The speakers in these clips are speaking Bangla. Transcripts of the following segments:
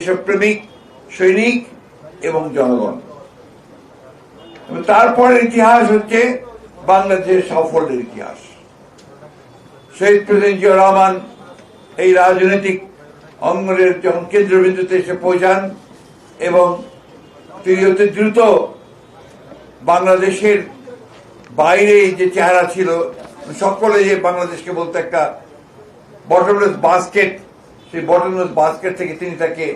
দেশপ্রেমিক সৈনিক এবং জনগণ। এবং তারপরের ইতিহাস হচ্ছে বাংলাদেশের সাফল্যের ইতিহাস। শহীদ প্রেসিডেন্ট জিয়া রহমান এই রাজনৈতিক অঙ্গনের যখন কেন্দ্রবিন্দুতে এসে পৌঁছান এবং তিনি অতি দ্রুত বাংলাদেশের বাইরে যে চেহারা ছিল, সকলে যে বাংলাদেশকে বলতে একটা বটমলেস বাস্কেট সেই বটমলেস বাস্কেট থেকে তিনি তাকে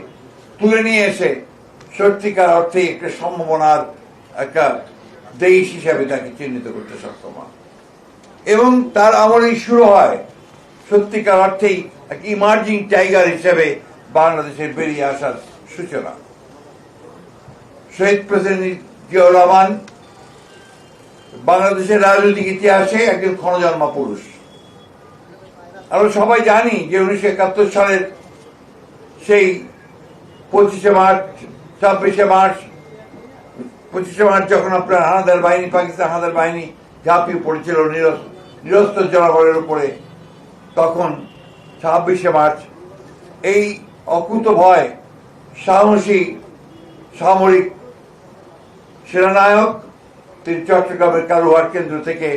তুলে নিয়ে এসে সত্যিকার অর্থে একটা সম্ভাবনার একটা দেশ হিসাবে তাকে চিহ্নিত করতে সক্ষম। এবং তার আমলেই শুরু হয় সত্যিকার অর্থেই এক ইমার্জিং টাইগার হিসেবে বাংলাদেশের বেরিয়ে আসার সূচনা শহীদ প্রেসিডেন্ট জিয়াউর রহমান বাংলাদেশের রাজনৈতিক ইতিহাসে একজন ক্ষণজন্মা পুরুষ আমরা সবাই জানি যে উনিশশো একাত্তর সালের সেই পঁচিশে মার্চ, ছাব্বিশে মার্চ, পঁচিশে মার্চ যখন আপনার হানাদার বাহিনী, পাকিস্তান হানাদার বাহিনী ঝাঁপিয়ে পড়েছিল নিরস্ত জনগণের উপরে, তখন ছাব্বিশে মার্চ এই অকুত ভয়, সাহসী সামরিক সেনানায়ক, তিনি চট্টগ্রামের কালুহাট কেন্দ্র থেকে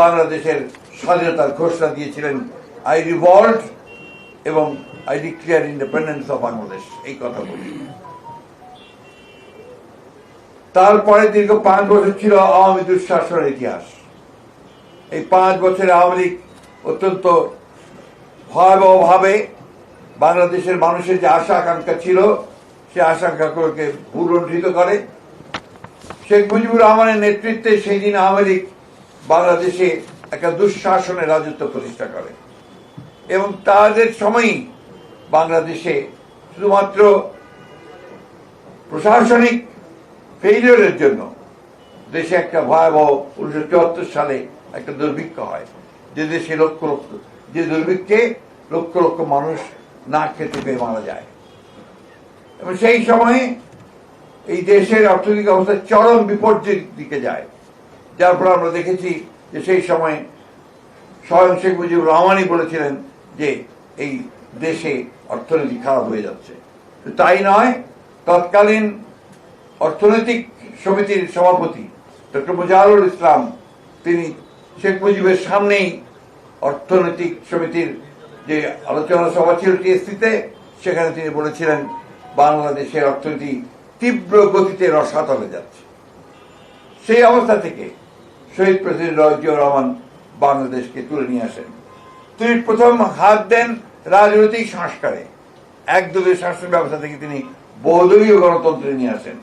বাংলাদেশের স্বাধীনতার ঘোষণা দিয়েছিলেন আই রিভল্ট এবং I declare independence of Bangladesh এই কথা বলি। তারপরে দীর্ঘ পাঁচ বছর ছিল আওয়ামী দুঃশাসনের ইতিহাস। এই পাঁচ বছরে আওয়ামী লীগ অত্যন্ত ভয়াবহভাবে বাংলাদেশের মানুষের যে আশা আকাঙ্ক্ষা ছিল সে আশা আকাঙ্ক্ষাগুলোকে করে। শেখ মুজিবুর রহমানের নেতৃত্বে সেই দিন আওয়ামী লীগ বাংলাদেশে একটা দুঃশাসনের রাজত্ব প্রতিষ্ঠা করে। এবং তাদের সময়ই বাংলাদেশে শুধুমাত্র প্রশাসনিক ফেইলিয়রের জন্য দেশে একটা ভয়াবহ উনিশশো চুয়াত্তর সালে একটা দুর্ভিক্ষ হয়। যে দেশে লক্ষ লক্ষ, যে দুর্ভিক্ষে লক্ষ লক্ষ মানুষ না খেতে পেয়ে মারা যায়। এবং সেই সময়ে এই দেশের অর্থনৈতিক অবস্থা চরম বিপর্যয়ের দিকে যায়। যার ফলে আমরা দেখেছি যে সেই সময় স্বয়ং শেখ মুজিবুর রহমানই বলেছিলেন যে এই দেশে অর্থনীতি খারাপ হয়ে যাচ্ছে। তাই নয়, তৎকালীন অর্থনৈতিক সমিতির সভাপতি ডক্টর মুজাহিরুল ইসলাম, তিনি শেখ মুজিবের সামনেই অর্থনৈতিক সমিতির যে আলোচনা সভা ছিল টিএসসিতে, সেখানে তিনি বলেছিলেন, বাংলাদেশের অর্থনীতি তীব্র গতিতে রসাতলে যাচ্ছে। সেই অবস্থা থেকে শহীদ প্রেসিডেন্ট রহমান বাংলাদেশকে তুলে নিয়ে আসেন। তিনি প্রথম হাত দেন রাজনৈতিক সংস্কারে একদলীয় শাসন ব্যবস্থা থেকে তিনি বহুদলীয় গণতন্ত্রে নিয়ে আসেন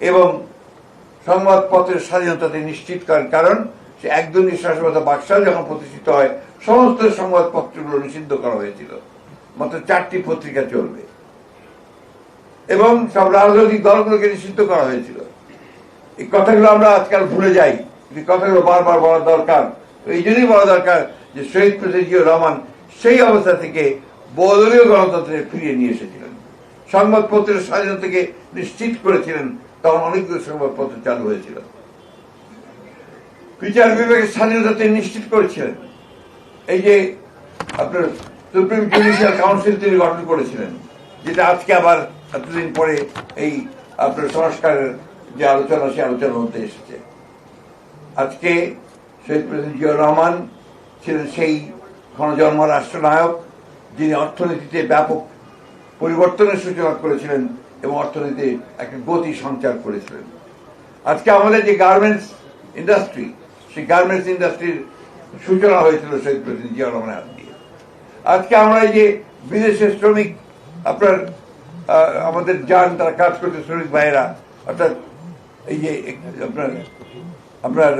এবং সংবাদপত্রের স্বাধীনতা তিনি নিশ্চিত করেন। কারণ সে একদলীয় শাসন ব্যবস্থা বাকশাল যখন প্রতিষ্ঠিত হয়, সমস্ত সংবাদপত্রগুলো নিষিদ্ধ করা হয়েছিল। মাত্র চারটি পত্রিকা চলবে। এবং সব রাজনৈতিক দলগুলোকে নিষিদ্ধ করা হয়েছিল। এই কথাগুলো আমরা আজকাল ভুলে যাই। কথাগুলো বারবার বলা দরকার। এই জন্যই বলা দরকার যে শহীদ জিয়াউর রহমান সেই অবস্থা থেকে বহুদলীয় গণতন্ত্রে ফিরিয়ে নিয়ে এসেছিলেন। সংবাদপত্রের স্বাধীনতাকে নিশ্চিত করেছিলেন, তখন অনেকগুলো সংবাদপত্র চালু হয়েছিল। বিচার বিভাগের স্বাধীনতা তিনি নিশ্চিত করেছিলেন। এই যে আপনার সুপ্রিম জুডিশিয়াল কাউন্সিল তিনি গঠন করেছিলেন, যেটা আজকে আবার এতদিন পরে এই আপনার সংস্কারের যে আলোচনা সে আলোচনা মধ্যে এসেছে। আজকে শহীদ প্রেসিডেন্ট জিয়াউর রহমান ছিলেন সেই ক্ষণজন্ম রাষ্ট্রনায়ক, যিনি অর্থনীতিতে ব্যাপক পরিবর্তনের সূচনা করেছিলেন এবং অর্থনীতিতে একটা গতি সঞ্চার করেছিলেন। আজকে আমাদের যে গার্মেন্টস ইন্ডাস্ট্রি, সেই গার্মেন্টস ইন্ডাস্ট্রির সূচনা হয়েছিল শহীদ প্রেসিডেন্ট জিয়াউর রহমানের দিয়ে। আজকে আমরা এই যে বিদেশের শ্রমিক, আপনার আমাদের যান, তারা কাজ করতে শ্রমিক ভাইয়েরা, অর্থাৎ এই যে, আপনার আপনার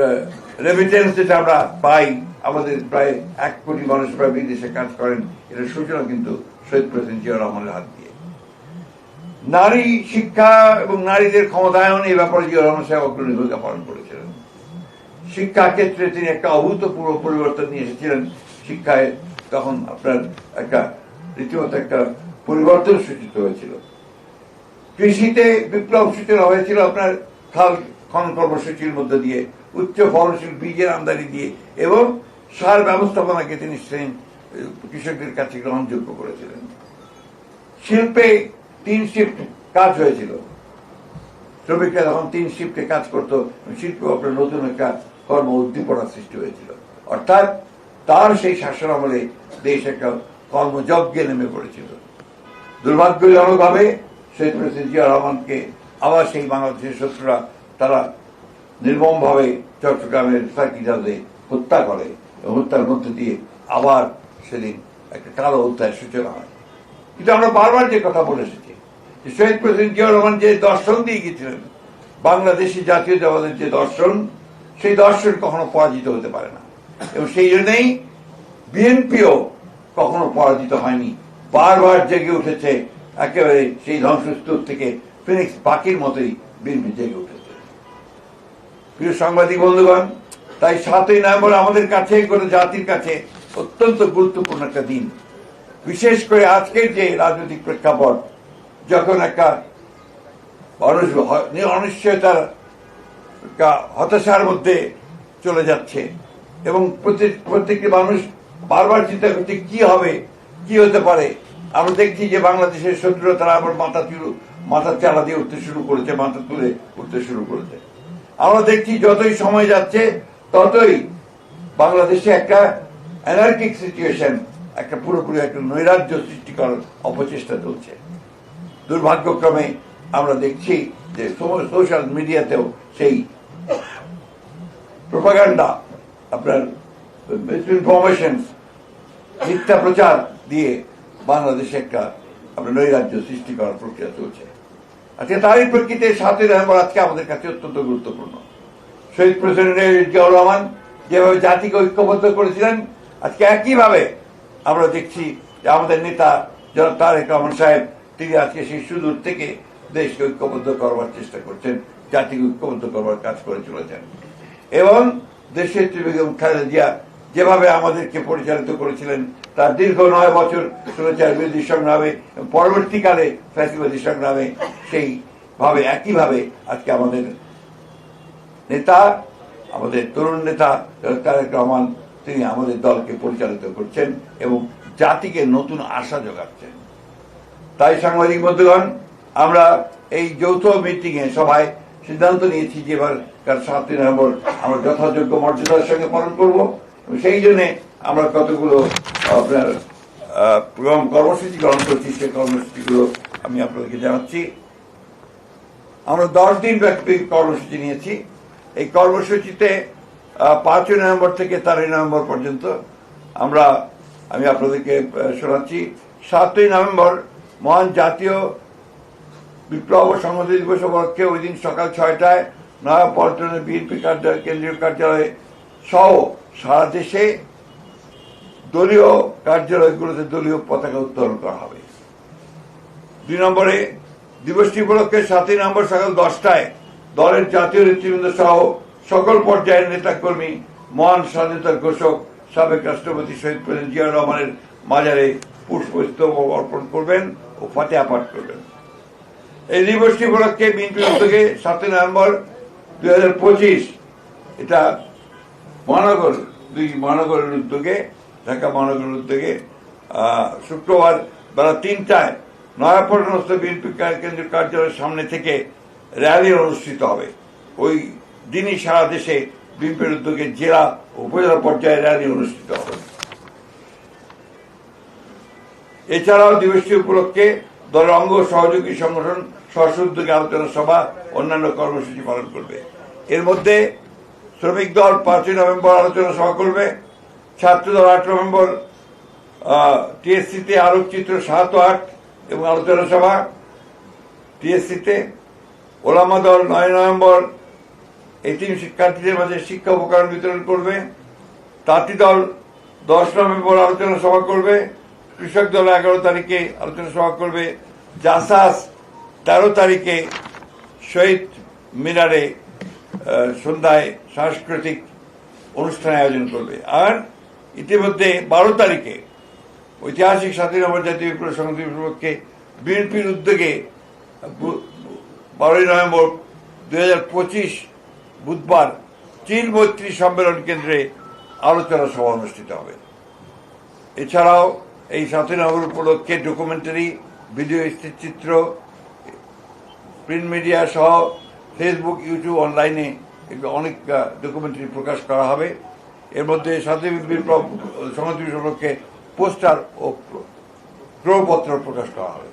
রেমিটেন্স যেটা আমরা পাই, আমাদের প্রায় এক কোটি মানুষ প্রায় বিদেশে কাজ করেন এটার সূচনা কিন্তু শহীদ প্রেসিডেন্ট জিয়া রহমানের হাত দিয়ে। নারী শিক্ষা এবং নারীদের ক্ষমতায়ন এই ব্যাপারে জিয়া রহমান সাহেব অগ্রণী ভূমিকা পালন করেছিলেন। শিক্ষা ক্ষেত্রে তিনি একটা অভূতপূর্ব পরিবর্তন নিয়ে এসেছিলেন। শিক্ষায় তখন আপনার একটা রীতিমতো একটা পরিবর্তন সূচিত হয়েছিল। কৃষিতে বিপ্লব সূচনা হয়েছিল আপনার খাল খনন কর্মসূচির মধ্য দিয়ে। উচ্চ ফলনশীল বীজের আমদানি দিয়ে এবং সার ব্যবস্থাপনাকে তিনি কৃষকদের কাছে গ্রহণযোগ্য করেছিলেন। শিল্পে তিন শিফট কাজ হয়েছিল। শ্রমিকরা তখন তিন শিফটে কাজ করতো, শিল্প আপনার নতুন একটা কর্ম উদ্দীপনা সৃষ্টি হয়েছিল। অর্থাৎ তার সেই শাসন আমলে দেশ একটা কর্মযজ্ঞে নেমে পড়েছিল। দুর্ভাগ্যজনকভাবে শেখ প্রেসিডেন্ট জিয়া রহমানকে আবার সেই বাংলাদেশের শত্রুরা, তারা নির্মমভাবে চট্টগ্রামের সাকিজাদে হত্যা করে হত্যার মধ্যে দিয়ে আবার সেদিন একটা কালো অধ্যায়ের সূচনা হয়। কিন্তু আমরা বারবার যে কথা বলে এসেছি, যে শহীদ প্রেসিডেন্ট জিয়া রহমান যে দর্শন দিয়ে গেছিলেন বাংলাদেশি জাতীয়তাবাদের যে দর্শন, সেই দর্শন কখনো পরাজিত হতে পারে না। এবং সেই জন্যই বিএনপিও কখনো পরাজিত হয়নি। বারবার জেগে উঠেছে, একেবারে সেই ধ্বংসস্তূপ থেকে ফিনিক্স পাখির মতোই বিএনপি জেগে উঠেছে। প্রিয় সাংবাদিক বন্ধুগণ, তাই সাতই নভেম্বর আমাদের কাছে, গোটা জাতির কাছে অত্যন্ত গুরুত্বপূর্ণ একটা দিন। বিশেষ করে আজকের যে রাজনৈতিক প্রেক্ষাপট, যখন একটা মানুষ অনিশ্চয়তার হতাশার মধ্যে চলে যাচ্ছে, এবং প্রত্যেক প্রত্যেকটি মানুষ বারবার চিন্তা করছে, কি হবে, কি হতে পারে? আমরা দেখছি যে বাংলাদেশের শত্রুরা তারা আবার মাথা মাথা চালা দিয়ে উঠতে শুরু করেছে, মাথা তুলে উঠতে শুরু করেছে। আমরা দেখছি যতই সময় যাচ্ছে, ততই বাংলাদেশে একটা অ্যানার্কিক সিচুয়েশন একটা পুরোপুরি একটা নৈরাজ্য সৃষ্টি করার অপচেষ্টা চলছে। দুর্ভাগ্যক্রমে আমরা দেখছি যে সোশ্যাল মিডিয়াতেও সেই প্রোপাগান্ডা আপনার ইনফরমেশন মিথ্যা প্রচার দিয়ে বাংলাদেশে একটা, আপনার নৈরাজ্য সৃষ্টি করার প্রক্রিয়া চলছে। আজকে তারই প্রেক্ষিতে সাতই নভেম্বর আজকে আমাদের কাছে অত্যন্ত গুরুত্বপূর্ণ। শহীদ প্রেসিডেন্ট জিয়াউর রহমান যেভাবে জাতিকে ঐক্যবদ্ধ করেছিলেন, আজকে একইভাবে আমরা দেখছি যে আমাদের নেতা যারা তারেক রহমান সাহেব, তিনি আজকে সেই সুদূর থেকে দেশকে ঐক্যবদ্ধ করবার চেষ্টা করছেন, জাতিকে ঐক্যবদ্ধ করবার কাজ করে চলেছেন। এবং দেশের বেগম খালেদা জিয়া যেভাবে আমাদেরকে পরিচালিত করেছিলেন তার দীর্ঘ নয় বছর সুরচার বিরোধী সংগ্রামে পরবর্তীকালে ফ্যাসিবাদী সংগ্রামে সেই ভাবে একইভাবে আজকে আমাদের নেতা, আমাদের তরুণ নেতা তারেক রহমান, তিনি আমাদের দলকে পরিচালিত করছেন এবং জাতিকে নতুন আশা যোগাচ্ছেন। তাই সাংবাদিক বন্ধুগণ, আমরা এই যৌথ মিটিং এ সবাই সিদ্ধান্ত নিয়েছি যে এবার সাতই নভেম্বর আমরা যথাযোগ্য মর্যাদার সঙ্গে পালন করব। সেই জন্যে আমরা কতগুলো আপনার কর্মসূচি গ্রহণ করছি সেই কর্মসূচিগুলো আমি আপনাদেরকে জানাচ্ছি। আমরা দশ দিন ব্যাপী কর্মসূচি নিয়েছি। এই কর্মসূচিতে পাঁচই নভেম্বর থেকে তেরোই নভেম্বর পর্যন্ত আমরা, আমি আপনাদেরকে শোনাচ্ছি। সাতই নভেম্বর, মহান জাতীয় বিপ্লব সংহতি দিবস উপলক্ষে ওই দিন সকাল ছয়টায় নয়া পল্টনের বিএনপি কার্যালয় কেন্দ্রীয় কার্যালয়ে সহ সারা দেশে দলীয় কার্যালয়গুলোতে দলীয় পতাকা উত্তোলন করা হবে। দুই নম্বরে দিবসটি উপলক্ষে সাতই নম্বর সকাল দশটায় দলের জাতীয় নেতৃবৃন্দ সহ সকল পর্যায়ের নেতাকর্মী, মহান স্বাধীনতা ঘোষক, সাবেক রাষ্ট্রপতি শহীদ প্রেসিডেন্ট জিয়া রহমানের মাজারে পুষ্পস্তব অর্পণ করবেন ও ফাতেহা পাঠ করবেন। এই দিবসটি উপলক্ষে বিএনপির উদ্যোগে সাতই নভেম্বর দুই হাজার পঁচিশ এটা মহানগর, দুই মহানগরের উদ্যোগে ঢাকা উদ্যোগে আহ, শুক্রবার বেলা তিনটায় নয়াপট্টনস্থ বিএনপি কেন্দ্রীয় কার্যালয়ের সামনে থেকে র্যালি অনুষ্ঠিত হবে। ওই দিনই সারা দেশে বিএনপির উদ্যোগে জেলা উপজেলা পর্যায়ে র্যালি অনুষ্ঠিত হবে। এছাড়াও দিবসটি উপলক্ষে দলের অঙ্গ সহযোগী সংগঠন স্বস্ব উদ্যোগে আলোচনা সভা অন্যান্য কর্মসূচি পালন করবে। এর মধ্যে শ্রমিক দল পাঁচই নভেম্বর আলোচনা সভা করবে। ছাত্র দল আট নভেম্বর টিএসসিতে আলোকচিত্র সাত ও আট এবং আলোচনা সভা। টিএসসিতে ওলামা দল নয় নভেম্বর এটিম শিক্ষার্থীদের মাঝে শিক্ষা উপকরণ বিতরণ করবে। তাঁতি দল দশ নভেম্বর আলোচনা সভা করবে। কৃষক দল এগারো তারিখে আলোচনা সভা করবে। জাসাস তেরো তারিখে শহীদ মিনারে সন্ধ্যায় সাংস্কৃতিক অনুষ্ঠান আয়োজন করবে। আর ইতিমধ্যে বারো তারিখে ঐতিহাসিক নম্বর জাতীয় বিপ্লব সংহতি উপলক্ষে বিএনপির উদ্যোগে বারোই নভেম্বর দুই হাজার পঁচিশ বুধবার চীন মৈত্রী সম্মেলন কেন্দ্রে আলোচনা সভা অনুষ্ঠিত হবে। এছাড়াও এই সাতই উপলক্ষে ডকুমেন্টারি, ভিডিও স্থিরচিত্র প্রিন্ট মিডিয়া সহ ফেসবুক, ইউটিউব, অনলাইনে অনেক ডকুমেন্টারি প্রকাশ করা হবে। এর মধ্যে স্বাধীন বিপ্লব উপলক্ষে পোস্টার ও প্রপত্র প্রকাশ করা হবে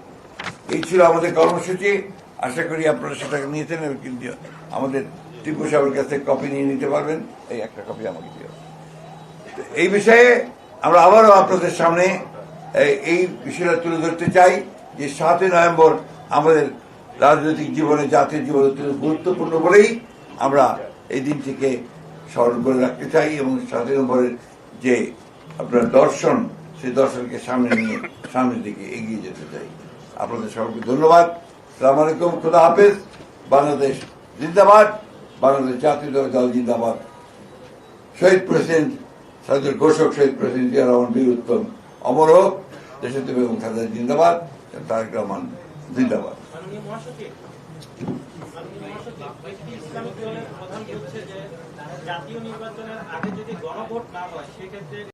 এই ছিল আমাদের কর্মসূচি। আশা করি আপনারা সেটাকে নিয়েছেন কিন্তু আমাদের টিপু সাহেবের কাছে কপি নিয়ে নিতে পারবেন। এই একটা কপি আমাকে দিয়ে এই বিষয়ে আমরা আবারও আপনাদের সামনে এই- বিষয়টা তুলে ধরতে চাই যে সাতই নভেম্বর আমাদের রাজনৈতিক জীবনে জাতীয় জীবনে গুরুত্বপূর্ণ বলেই আমরা এই দিনটিকে স্মরণ করে রাখতে চাই এবং সাতই নভেম্বরের যে আপনার দর্শন, সেই দর্শনকে সামনে নিয়ে, সামনের দিকে এগিয়ে যেতে চাই। আপনাদের সকলকে ধন্যবাদ। সালাম আলাইকুম, খুদা হাফেজ। বাংলাদেশ জিন্দাবাদ, বাংলাদেশ জাতীয় দল জিন্দাবাদ। শহীদ প্রেসিডেন্ট সাদের ঘোষক শহীদ প্রেসিডেন্ট জিয়া রহমান বীর উত্তম অমর হোক দেশের এবং খালেদা জিন্দাবাদ তারেক রহমান জিন্দাবাদ। ইসলামিক দলের প্রধান বলছে যে জাতীয় নির্বাচনের আগে যদি গণভোট না হয় সেক্ষেত্রে